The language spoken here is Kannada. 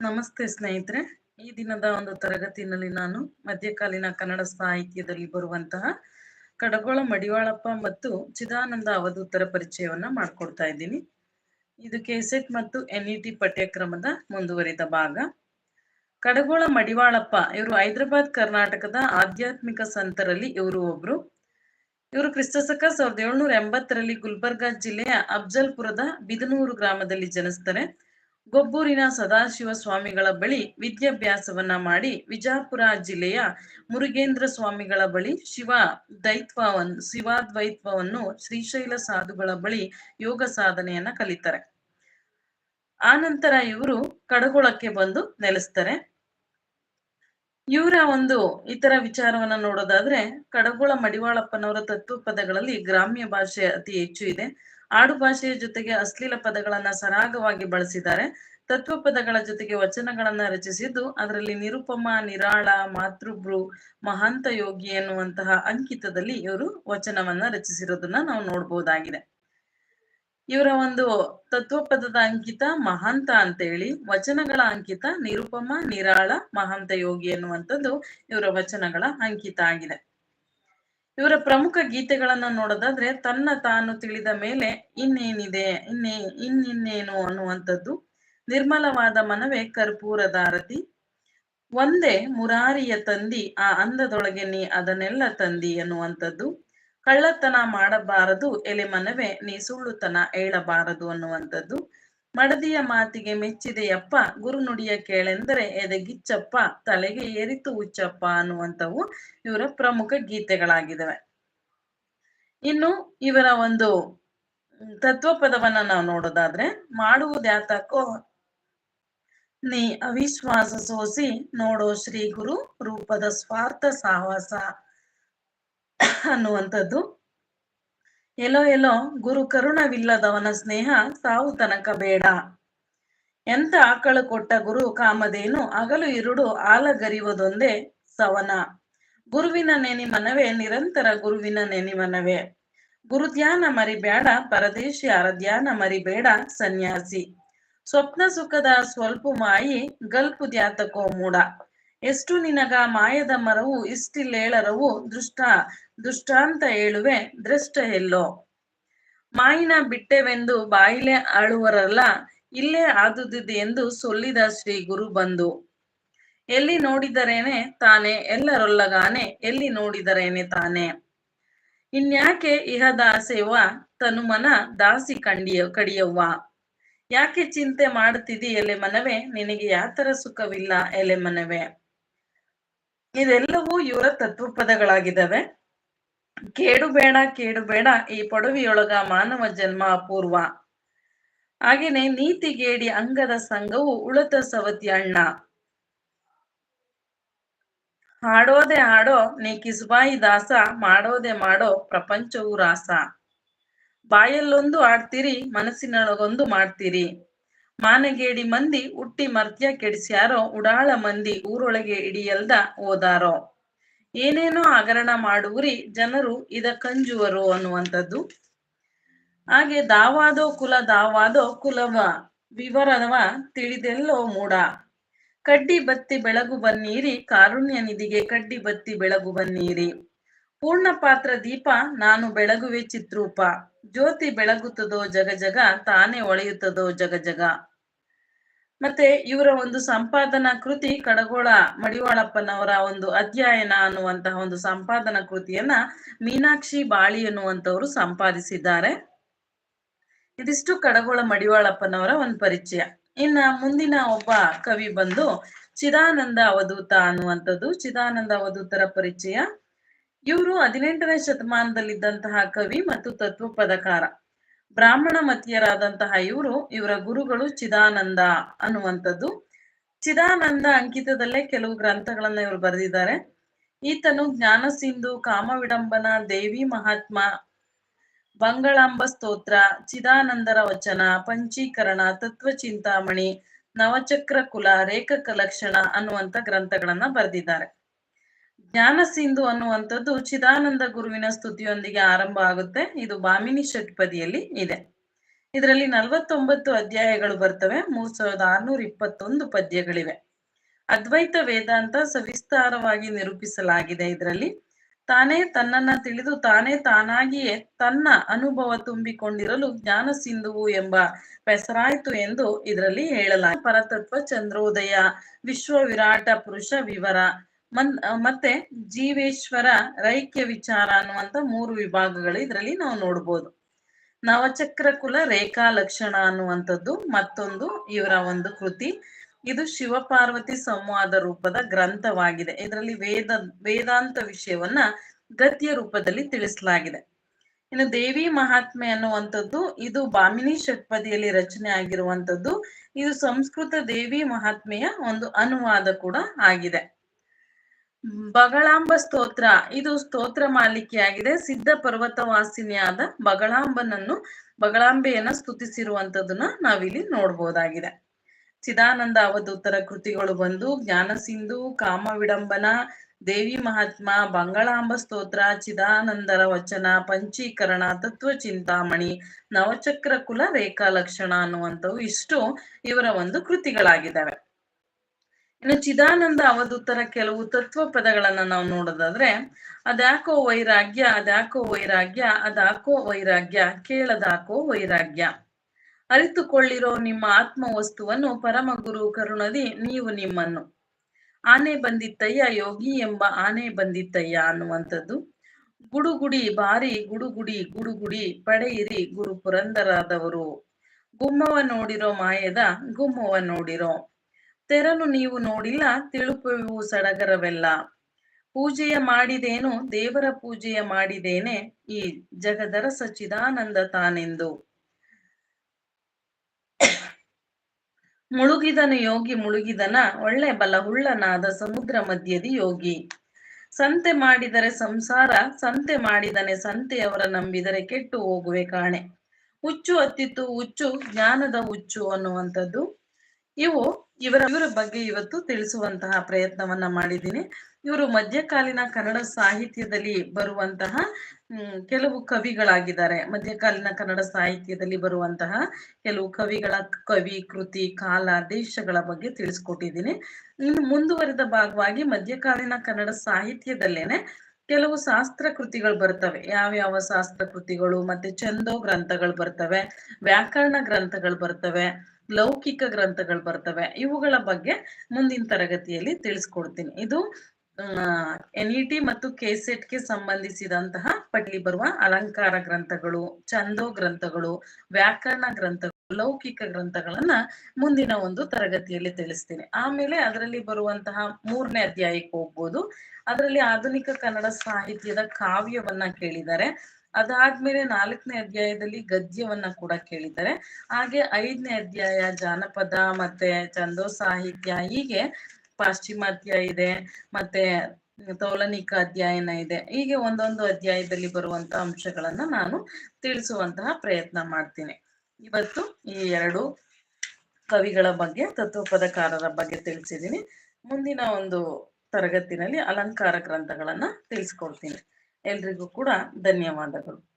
ನಮಸ್ತೆ ಸ್ನೇಹಿತರೆ. ಈ ದಿನದ ಒಂದು ತರಗತಿನಲ್ಲಿ ನಾನು ಮಧ್ಯಕಾಲೀನ ಕನ್ನಡ ಸಾಹಿತ್ಯದಲ್ಲಿ ಬರುವಂತಹ ಕಡಗೋಳ ಮಡಿವಾಳಪ್ಪ ಮತ್ತು ಚಿದಾನಂದ ಅವಧೂತರ ಪರಿಚಯವನ್ನ ಮಾಡ್ಕೊಡ್ತಾ ಇದ್ದೀನಿ. ಇದು ಕೆಸೆಟ್ ಮತ್ತು ಎನ್ ಇ ಟಿ ಪಠ್ಯಕ್ರಮದ ಮುಂದುವರಿದ ಭಾಗ. ಕಡಗೋಳ ಮಡಿವಾಳಪ್ಪ ಇವರು ಹೈದರಾಬಾದ್ ಕರ್ನಾಟಕದ ಆಧ್ಯಾತ್ಮಿಕ ಸಂತರಲ್ಲಿ ಇವರು ಒಬ್ರು. ಇವರು ಕ್ರಿಸ್ತಶಕ ಸಾವಿರದ ಏಳ್ನೂರ ಎಂಬತ್ತರಲ್ಲಿ ಗುಲ್ಬರ್ಗಾ ಜಿಲ್ಲೆಯ ಅಫ್ಜಲ್ಪುರದ ಬಿದನೂರು ಗ್ರಾಮದಲ್ಲಿ ಜನಿಸ್ತಾರೆ. ಗೊಬ್ಬೂರಿನ ಸದಾಶಿವ ಸ್ವಾಮಿಗಳ ಬಳಿ ವಿದ್ಯಾಭ್ಯಾಸವನ್ನ ಮಾಡಿ ವಿಜಾಪುರ ಜಿಲ್ಲೆಯ ಮುರುಗೇಂದ್ರ ಸ್ವಾಮಿಗಳ ಬಳಿ ಶಿವ ದೈತ್ವವನ್ನು ಶಿವಾದ್ವೈತ್ವವನ್ನು ಶ್ರೀಶೈಲ ಸಾಧುಗಳ ಬಳಿ ಯೋಗ ಸಾಧನೆಯನ್ನ ಕಲಿತಾರೆ. ಆನಂತರ ನಂತರ ಇವರು ಕಡಗೋಳಕ್ಕೆ ಬಂದು ನೆಲೆಸ್ತಾರೆ. ಇವರ ಒಂದು ಇತರ ವಿಚಾರವನ್ನ ನೋಡೋದಾದ್ರೆ, ಕಡಗೋಳ ಮಡಿವಾಳಪ್ಪನವರ ತತ್ವ ಪದಗಳಲ್ಲಿ ಗ್ರಾಮ್ಯ ಭಾಷೆ ಅತಿ ಹೆಚ್ಚು ಇದೆ. ಆಡು ಭಾಷೆಯ ಜೊತೆಗೆ ಅಶ್ಲೀಲ ಪದಗಳನ್ನ ಸರಾಗವಾಗಿ ಬಳಸಿದ್ದಾರೆ. ತತ್ವ ಪದಗಳ ಜೊತೆಗೆ ವಚನಗಳನ್ನ ರಚಿಸಿದ್ದು ಅದರಲ್ಲಿ ನಿರುಪಮ, ನಿರಾಳ, ಮಾತೃಭ್ರು, ಮಹಾಂತ ಯೋಗಿ ಎನ್ನುವಂತಹ ಅಂಕಿತದಲ್ಲಿ ಇವರು ವಚನವನ್ನ ರಚಿಸಿರೋದನ್ನ ನಾವು ನೋಡ್ಬೋದಾಗಿದೆ. ಇವರ ಒಂದು ತತ್ವಪದದ ಅಂಕಿತ ಮಹಾಂತ ಅಂತೇಳಿ, ವಚನಗಳ ಅಂಕಿತ ನಿರುಪಮ, ನಿರಾಳ, ಮಹಾಂತ ಯೋಗಿ ಎನ್ನುವಂಥದ್ದು ಇವರ ವಚನಗಳ ಅಂಕಿತ ಆಗಿದೆ. ಇವರ ಪ್ರಮುಖ ಗೀತೆಗಳನ್ನ ನೋಡೋದಾದ್ರೆ, ತನ್ನ ತಾನು ತಿಳಿದ ಮೇಲೆ ಇನ್ನೇನಿದೆ, ಇನ್ನೇ, ಇನ್ನಿನ್ನೇನು ಅನ್ನುವಂಥದ್ದು. ನಿರ್ಮಲವಾದ ಮನವೇ ಕರ್ಪೂರದಾರತಿ ಒಂದೇ ಮುರಾರಿಯ ತಂದಿ, ಆ ಅಂದದೊಳಗೆ ನೀ ಅದನ್ನೆಲ್ಲ ತಂದಿ ಅನ್ನುವಂಥದ್ದು. ಕಳ್ಳತನ ಮಾಡಬಾರದು ಎಲೆ ಮನವೇ ನೀ ಸುಳ್ಳುತನ ಹೇಳಬಾರದು ಅನ್ನುವಂಥದ್ದು. ಮಡದಿಯ ಮಾತಿಗೆ ಮೆಚ್ಚಿದೆಯಪ್ಪ ಗುರುನುಡಿಯ ಕೇಳೆಂದರೆ, ಎದೆಗಿಚ್ಚಪ್ಪ, ತಲೆಗೆ ಏರಿತು ಉಚ್ಚಪ್ಪ ಅನ್ನುವಂಥವು ಇವರ ಪ್ರಮುಖ ಗೀತೆಗಳಾಗಿದ್ದಾವೆ. ಇನ್ನು ಇವರ ಒಂದು ತತ್ವಪದವನ್ನ ನಾವು ನೋಡೋದಾದ್ರೆ, ಮಾಡುವುದ್ಯಾತಕ್ಕೋ ನೀ ಅವಿಶ್ವಾಸ ಸೋಸಿ ನೋಡೋ ಶ್ರೀ ಗುರು ರೂಪದ ಸ್ವಾರ್ಥ ಸಾಹಸ ಅನ್ನುವಂಥದ್ದು ಎಲ್ಲೋ ಎಲ್ಲೋ ಗುರು ಕರುಣವಿಲ್ಲದವನ ಸ್ನೇಹ ಸಾವು ತನಕ ಬೇಡ. ಎಂತ ಆಕಳು ಕೊಟ್ಟ ಗುರು ಕಾಮದೇನು ಹಗಲು ಇರುಡು ಆಲಗರಿಯುವುದೊಂದೇ ಸವನ. ಗುರುವಿನ ನೆನಿಮನವೇ ನಿರಂತರ ಗುರುವಿನ ನೆನಿಮನವೇ ಗುರುಧ್ಯಾನ ಮರಿಬೇಡ ಪರದೇಶಿ ಅರಧ್ಯಾನ ಮರಿಬೇಡ, ಸನ್ಯಾಸಿ. ಸ್ವಪ್ನ ಸುಖದ ಸ್ವಲ್ಪ ಮಾಯಿ, ಗಲ್ಪು ದ್ಯಾತಕೋ ಮೂಡ. ಎಷ್ಟು ನಿನಗ ಮಾಯದ ಮರವು, ಇಷ್ಟಿಲ್ಲೇಳರವು ದೃಷ್ಟ. ದೃಷ್ಟಾಂತ ಹೇಳುವೆ ದೃಷ್ಟ ಎಲ್ಲೋ? ಮಾಯಿನ ಬಿಟ್ಟೆವೆಂದು ಬಾಯಿಲೆ ಆಳುವರಲ್ಲ, ಇಲ್ಲೇ ಆದುದಿದೆ ಎಂದು ಸೊಲ್ಲಿದ ಶ್ರೀ ಗುರು ಬಂದು, ಎಲ್ಲಿ ನೋಡಿದರೇನೆ ತಾನೆ, ಎಲ್ಲರೊಲ್ಲಗಾನೆ, ಎಲ್ಲಿ ನೋಡಿದರೇನೆ ತಾನೆ? ಇನ್ಯಾಕೆ ಇಹದ ತನು ತನುಮನ ದಾಸಿ ಕಂಡಿಯ, ಕಡಿಯವ್ವ? ಯಾಕೆ ಚಿಂತೆ ಮಾಡುತ್ತಿದಿ ಎಲೆ ಮನವೇ, ನಿನಗೆ ಯಾತರ ಸುಖವಿಲ್ಲ ಎಲೆ ಮನವೇ? ಇದೆಲ್ಲವೂ ಇವರ ತತ್ವಪದಗಳಾಗಿದ್ದಾವೆ. ಕೇಡು ಬೇಡ ಕೇಡು ಬೇಡ, ಈ ಪಡವಿಯೊಳಗ ಮಾನವ ಜನ್ಮ ಅಪೂರ್ವ. ಹಾಗೇನೆ ನೀತಿಗೇಡಿ ಅಂಗದ ಸಂಘವು ಉಳತ ಸವತಿ ಅಣ್ಣ. ಹಾಡೋದೆ ಹಾಡೋ ನೀ ಕಿಸ್ಬಾಯಿ ದಾಸ, ಮಾಡೋದೆ ಮಾಡೋ ಪ್ರಪಂಚವು ರಾಸ. ಬಾಯಲ್ಲೊಂದು ಆಡ್ತೀರಿ, ಮನಸ್ಸಿನೊಳಗೊಂದು ಮಾಡ್ತೀರಿ. ಮಾನಗೇಡಿ ಮಂದಿ, ಹುಟ್ಟಿ ಮರ್ತ್ಯ ಕೆಡಿಸ್ಯಾರೋ, ಉಡಾಳ ಮಂದಿ, ಊರೊಳಗೆ ಇಡಿಯಲ್ದ ಓದಾರೋ. ಏನೇನೋ ಹಗರಣ ಮಾಡುವರಿ ಜನರು ಇದ ಕಂಜುವರು ಅನ್ನುವಂಥದ್ದು. ಹಾಗೆ ದಾವಾದೋ ಕುಲ ದಾವಾದೋ ಕುಲವ ವಿವರವ ತಿಳಿದೆಲ್ಲೋ ಮೂಡ. ಕಡ್ಡಿ ಬತ್ತಿ ಬೆಳಗು ಬನ್ನೀರಿ, ಕಾರುಣ್ಯ ನಿಧಿಗೆ ಕಡ್ಡಿ ಬತ್ತಿ ಬೆಳಗು ಬನ್ನೀರಿ. ಪೂರ್ಣ ಪಾತ್ರ ದೀಪ, ನಾನು ಬೆಳಗುವೆ ಚಿತ್ರೂಪ. ಜ್ಯೋತಿ ಬೆಳಗುತ್ತದೋ ಜಗ ಜಗ, ತಾನೇ ಒಳೆಯುತ್ತದೋ ಜಗ ಜಗ. ಮತ್ತೆ ಇವರ ಒಂದು ಸಂಪಾದನಾ ಕೃತಿ ಕಡಗೋಳ ಮಡಿವಾಳಪ್ಪನವರ ಒಂದು ಅಧ್ಯಯನ ಅನ್ನುವಂತಹ ಒಂದು ಸಂಪಾದನಾ ಕೃತಿಯನ್ನ ಮೀನಾಕ್ಷಿ ಬಾಳಿ ಎನ್ನುವಂತವರು ಸಂಪಾದಿಸಿದ್ದಾರೆ. ಇದಿಷ್ಟು ಕಡಗೋಳ ಮಡಿವಾಳಪ್ಪನವರ ಒಂದು ಪರಿಚಯ. ಇನ್ನ ಮುಂದಿನ ಒಬ್ಬ ಕವಿ ಬಂದು ಚಿದಾನಂದ ಅವಧೂತ ಅನ್ನುವಂಥದ್ದು. ಚಿದಾನಂದ ಅವಧೂತರ ಪರಿಚಯ. ಇವರು ಹದಿನೆಂಟನೇ ಶತಮಾನದಲ್ಲಿದ್ದಂತಹ ಕವಿ ಮತ್ತು ತತ್ವ ಪದಕಾರ ಬ್ರಾಹ್ಮಣ ಮತಿಯರಾದಂತಹ ಇವರು, ಇವರ ಗುರುಗಳು ಚಿದಾನಂದ ಅನ್ನುವಂಥದ್ದು. ಚಿದಾನಂದ ಅಂಕಿತದಲ್ಲೇ ಕೆಲವು ಗ್ರಂಥಗಳನ್ನ ಇವರು ಬರೆದಿದ್ದಾರೆ. ಈತನು ಜ್ಞಾನ ಸಿಂಧು ಕಾಮ ವಿಡಂಬನ ದೇವಿ ಮಹಾತ್ಮ, ಬಂಗಳಾಂಬ ಸ್ತೋತ್ರ, ಚಿದಾನಂದರ ವಚನ, ಪಂಚೀಕರಣ, ತತ್ವ ಚಿಂತಾಮಣಿ, ನವಚಕ್ರ ಕುಲ, ರೇಖಕ ಲಕ್ಷಣ ಅನ್ನುವಂತ ಗ್ರಂಥಗಳನ್ನ ಬರೆದಿದ್ದಾರೆ. ಜ್ಞಾನ ಸಿಂಧು ಅನ್ನುವಂಥದ್ದು ಚಿದಾನಂದ ಗುರುವಿನ ಸ್ತುತಿಯೊಂದಿಗೆ ಆರಂಭ ಆಗುತ್ತೆ. ಇದು ಬಾಮಿನಿ ಷಟ್ಪದಿಯಲ್ಲಿ ಇದೆ. ಇದರಲ್ಲಿ ನಲವತ್ತೊಂಬತ್ತು ಅಧ್ಯಾಯಗಳು ಬರ್ತವೆ. ಮೂರ್ ಸಾವಿರದ ಆರ್ನೂರ ಇಪ್ಪತ್ತೊಂದು ಪದ್ಯಗಳಿವೆ. ಅದ್ವೈತ ವೇದಾಂತ ಸವಿಸ್ತಾರವಾಗಿ ನಿರೂಪಿಸಲಾಗಿದೆ ಇದರಲ್ಲಿ. ತಾನೇ ತನ್ನನ್ನ ತಿಳಿದು ತಾನೇ ತಾನಾಗಿಯೇ ತನ್ನ ಅನುಭವ ತುಂಬಿಕೊಂಡಿರಲು ಜ್ಞಾನ ಸಿಂಧುವು ಎಂಬ ಹೆಸರಾಯಿತು ಎಂದು ಇದರಲ್ಲಿ ಹೇಳಲಾಗಿದೆ. ಪರತತ್ವ ಚಂದ್ರೋದಯ ವಿಶ್ವ ವಿರಾಟ ಪುರುಷ ವಿವರ ಮತ್ತೆ ಜೀವೇಶ್ವರ ರೈಕ್ಯ ವಿಚಾರ ಅನ್ನುವಂತ ಮೂರು ವಿಭಾಗಗಳು ಇದರಲ್ಲಿ ನಾವು ನೋಡ್ಬೋದು. ನವಚಕ್ರ ಕುಲ ರೇಖಾ ಲಕ್ಷಣ ಅನ್ನುವಂಥದ್ದು ಮತ್ತೊಂದು ಇವರ ಒಂದು ಕೃತಿ. ಇದು ಶಿವಪಾರ್ವತಿ ಸಂವಾದ ರೂಪದ ಗ್ರಂಥವಾಗಿದೆ. ಇದರಲ್ಲಿ ವೇದ, ವೇದಾಂತ ವಿಷಯವನ್ನ ಗದ್ಯ ರೂಪದಲ್ಲಿ ತಿಳಿಸಲಾಗಿದೆ. ಇನ್ನು ದೇವಿ ಮಹಾತ್ಮೆ ಅನ್ನುವಂಥದ್ದು ಇದು ಬಾಮಿನಿ ಷಟ್ಪದಿಯಲ್ಲಿ ರಚನೆ ಆಗಿರುವಂಥದ್ದು. ಇದು ಸಂಸ್ಕೃತ ದೇವಿ ಮಹಾತ್ಮೆಯ ಒಂದು ಅನುವಾದ ಕೂಡ ಆಗಿದೆ. ಬಗಳಾಂಬ ಸ್ತೋತ್ರ. ಇದು ಸ್ತೋತ್ರ ಮಾಲಿಕೆಯಾಗಿದೆ ಸಿದ್ಧ ಪರ್ವತ ವಾಸಿನಿಯಾದ ಬಗಳಾಂಬನನ್ನು, ಬಗಳಾಂಬೆಯನ್ನ ಸ್ತುತಿಸಿರುವಂತದನ್ನ ನಾವಿಲ್ಲಿ ನೋಡ್ಬೋದಾಗಿದೆ. ಚಿದಾನಂದ ಅವಧೂತರ ಕೃತಿಗಳು ಬಂದು, ಜ್ಞಾನ ಸಿಂಧು, ಕಾಮ ವಿಡಂಬನ, ದೇವಿ ಮಹಾತ್ಮ, ಬಂಗಳಾಂಬ ಸ್ತೋತ್ರ, ಚಿದಾನಂದರ ವಚನ, ಪಂಚೀಕರಣ, ತತ್ವ ಚಿಂತಾಮಣಿ ನವಚಕ್ರ ಕುಲ ರೇಖಾ ಲಕ್ಷಣ ಅನ್ನುವಂಥವು ಇಷ್ಟು ಇವರ ಒಂದು ಕೃತಿಗಳಾಗಿದ್ದಾವೆ. ಇನ್ನು ಚಿದಾನಂದ ಅವಧೂತರ ಕೆಲವು ತತ್ವ ಪದಗಳನ್ನ ನಾವು ನೋಡೋದಾದ್ರೆ, ಅದ್ಯಾಕೋ ವೈರಾಗ್ಯ ಅದ್ಯಾಕೋ ವೈರಾಗ್ಯ, ಅದಾಕೋ ವೈರಾಗ್ಯ, ಕೇಳದಾಕೋ ವೈರಾಗ್ಯ. ಅರಿತುಕೊಳ್ಳಿರೋ ನಿಮ್ಮ ಆತ್ಮ ವಸ್ತುವನ್ನು ಪರಮ ಗುರು ಕರುಣದಿ, ನೀವು ನಿಮ್ಮನ್ನು. ಆನೆ ಬಂದಿತ್ತಯ್ಯ, ಯೋಗಿ ಎಂಬ ಆನೆ ಬಂದಿತ್ತಯ್ಯ ಅನ್ನುವಂಥದ್ದು. ಗುಡುಗುಡಿ ಬಾರಿ, ಗುಡುಗುಡಿ ಗುಡುಗುಡಿ, ಪಡೆಯಿರಿ ಗುರು ಪುರಂದರಾದವರು. ಗುಮ್ಮವ ನೋಡಿರೋ ಮಾಯದ ಗುಮ್ಮವ ನೋಡಿರೋ. ತೆರನು ನೀವು ನೋಡಿಲ್ಲ, ತಿಳುಪುವು ಸಡಗರವೆಲ್ಲ. ಪೂಜೆಯ ಮಾಡಿದೇನು, ದೇವರ ಪೂಜೆಯ ಮಾಡಿದೇನೆ, ಈ ಜಗದರ ಸಚಿದಾನಂದ ತಾನೆಂದು. ಮುಳುಗಿದನು ಯೋಗಿ, ಮುಳುಗಿದನ ಒಳ್ಳೆ ಬಲ ಹುಳ್ಳನಾದ ಸಮುದ್ರ ಮಧ್ಯದಿ ಯೋಗಿ. ಸಂತೆ ಮಾಡಿದರೆ ಸಂಸಾರ, ಸಂತೆ ಮಾಡಿದನೆ ಸಂತೆಯವರ ನಂಬಿದರೆ ಕೆಟ್ಟು ಹೋಗುವೆ ಕಾಣೆ. ಹುಚ್ಚು ಹತ್ತಿತ್ತು ಹುಚ್ಚು, ಜ್ಞಾನದ ಹುಚ್ಚು ಅನ್ನುವಂಥದ್ದು. ಇವು ಇವರ ಇವರ ಬಗ್ಗೆ ಇವತ್ತು ತಿಳಿಸುವಂತಹ ಪ್ರಯತ್ನವನ್ನ ಮಾಡಿದ್ದೀನಿ. ಇವರು ಮಧ್ಯಕಾಲೀನ ಕನ್ನಡ ಸಾಹಿತ್ಯದಲ್ಲಿ ಬರುವಂತಹ ಕೆಲವು ಕವಿಗಳಾಗಿದ್ದಾರೆ. ಮಧ್ಯಕಾಲೀನ ಕನ್ನಡ ಸಾಹಿತ್ಯದಲ್ಲಿ ಬರುವಂತಹ ಕೆಲವು ಕವಿಗಳ ಕವಿ, ಕೃತಿ, ಕಾಲ, ದೇಶಗಳ ಬಗ್ಗೆ ತಿಳಿಸ್ಕೊಟ್ಟಿದ್ದೀನಿ. ಇನ್ನು ಮುಂದುವರಿದ ಭಾಗವಾಗಿ ಮಧ್ಯಕಾಲೀನ ಕನ್ನಡ ಸಾಹಿತ್ಯದಲ್ಲೇನೆ ಕೆಲವು ಶಾಸ್ತ್ರ ಕೃತಿಗಳು ಬರ್ತವೆ. ಯಾವ್ಯಾವ ಶಾಸ್ತ್ರ ಕೃತಿಗಳು, ಮತ್ತೆ ಚಂದೋ ಗ್ರಂಥಗಳು ಬರ್ತವೆ, ವ್ಯಾಕರಣ ಗ್ರಂಥಗಳು ಬರ್ತವೆ ಲೌಕಿಕ ಗ್ರಂಥಗಳು ಬರ್ತವೆ. ಇವುಗಳ ಬಗ್ಗೆ ಮುಂದಿನ ತರಗತಿಯಲ್ಲಿ ತಿಳಿಸ್ಕೊಡ್ತೀನಿ. ಇದು ಎನ್ ಇ ಟಿ ಮತ್ತು ಕೆಸೆಟ್ಗೆ ಸಂಬಂಧಿಸಿದಂತಹ ಪಟ್ಟಿ ಬರುವ ಅಲಂಕಾರ ಗ್ರಂಥಗಳು ಚಂದೋ ಗ್ರಂಥಗಳು, ವ್ಯಾಕರಣ ಗ್ರಂಥಗಳು, ಲೌಕಿಕ ಗ್ರಂಥಗಳನ್ನ ಮುಂದಿನ ಒಂದು ತರಗತಿಯಲ್ಲಿ ತಿಳಿಸ್ತೀನಿ. ಆಮೇಲೆ ಅದರಲ್ಲಿ ಬರುವಂತಹ ಮೂರನೇ ಅಧ್ಯಾಯಕ್ಕೆ ಹೋಗ್ಬೋದು. ಅದರಲ್ಲಿ ಆಧುನಿಕ ಕನ್ನಡ ಸಾಹಿತ್ಯದ ಕಾವ್ಯವನ್ನ ಕೇಳಿದ್ದಾರೆ ಅದಾದ್ಮೇಲೆ ನಾಲ್ಕನೇ ಅಧ್ಯಾಯದಲ್ಲಿ ಗದ್ಯವನ್ನ ಕೂಡ ಕೇಳಿದ್ದಾರೆ. ಹಾಗೆ ಐದನೇ ಅಧ್ಯಾಯ ಜಾನಪದ ಮತ್ತೆ ಚಂದೋ ಸಾಹಿತ್ಯ ಹೀಗೆ ಪಾಶ್ಚಿಮಾತ್ಯ ಇದೆ, ಮತ್ತೆ ತೌಲನಿಕ ಅಧ್ಯಯನ ಇದೆ. ಹೀಗೆ ಒಂದೊಂದು ಅಧ್ಯಾಯದಲ್ಲಿ ಬರುವಂತಹ ಅಂಶಗಳನ್ನ ನಾನು ತಿಳಿಸುವಂತಹ ಪ್ರಯತ್ನ ಮಾಡ್ತೀನಿ. ಇವತ್ತು ಈ ಎರಡು ಕವಿಗಳ ಬಗ್ಗೆ, ತತ್ವಪದಕಾರರ ಬಗ್ಗೆ ತಿಳಿಸಿದ್ದೀನಿ. ಮುಂದಿನ ಒಂದು ತರಗತಿನಲ್ಲಿ ಅಲಂಕಾರ ಗ್ರಂಥಗಳನ್ನ ತಿಳಿಸ್ಕೊಡ್ತೀನಿ. ಎಲ್ರಿಗೂ ಕೂಡ ಧನ್ಯವಾದಗಳು.